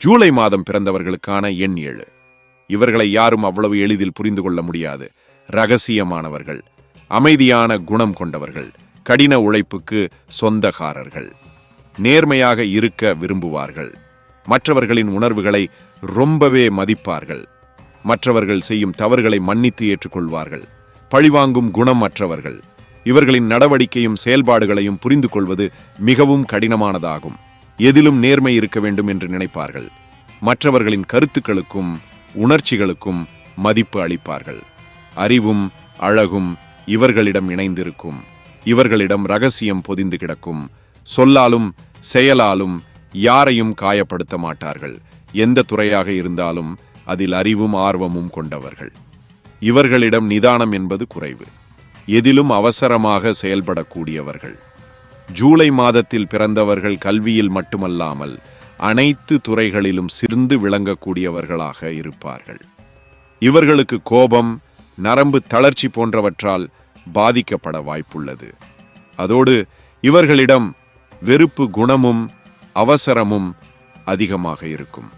ஜூலை மாதம் பிறந்தவர்களுக்கான எண் ஏழு. இவர்களை யாரும் அவ்வளவு எளிதில் புரிந்து கொள்ள முடியாது. ரகசியமானவர்கள் அமைதியான குணம் கொண்டவர்கள் கடின உழைப்புக்கு சொந்தக்காரர்கள் நேர்மையாக இருக்க விரும்புவார்கள். மற்றவர்களின் உணர்வுகளை ரொம்பவே மதிப்பார்கள். மற்றவர்கள் செய்யும் தவறுகளை மன்னித்து ஏற்றுக்கொள்வார்கள். பழிவாங்கும் குணம் அற்றவர்கள் இவர்களின் நடவடிக்கையும் செயல்பாடுகளையும் புரிந்து கொள்வது மிகவும் கடினமானதாகும். எதிலும் நேர்மை இருக்க வேண்டும் என்று நினைப்பார்கள். மற்றவர்களின் கருத்துக்களுக்கும் உணர்ச்சிகளுக்கும் மதிப்பு அளிப்பார்கள். அறிவும் அழகும் இவர்களிடம் இணைந்திருக்கும். இவர்களிடம் ரகசியம் பொதிந்து கிடக்கும். சொல்லாலும் செயலாலும் யாரையும் காயப்படுத்த மாட்டார்கள். எந்த துறையாக இருந்தாலும் அதில் அறிவும் ஆர்வமும் கொண்டவர்கள். இவர்களிடம் நிதானம் என்பது குறைவு. எதிலும் அவசரமாக செயல்படக்கூடியவர்கள். ஜூலை மாதத்தில் பிறந்தவர்கள் கல்வியில் மட்டுமல்லாமல் அனைத்து துறைகளிலும் சிறந்து விளங்கக்கூடியவர்களாக இருப்பார்கள். இவர்களுக்கு கோபம் நரம்பு தளர்ச்சி போன்றவற்றால் பாதிக்கப்பட வாய்ப்புள்ளது. அதோடு இவர்களிடம் வெறுப்பு குணமும் அவசரமும் அதிகமாக இருக்கும்.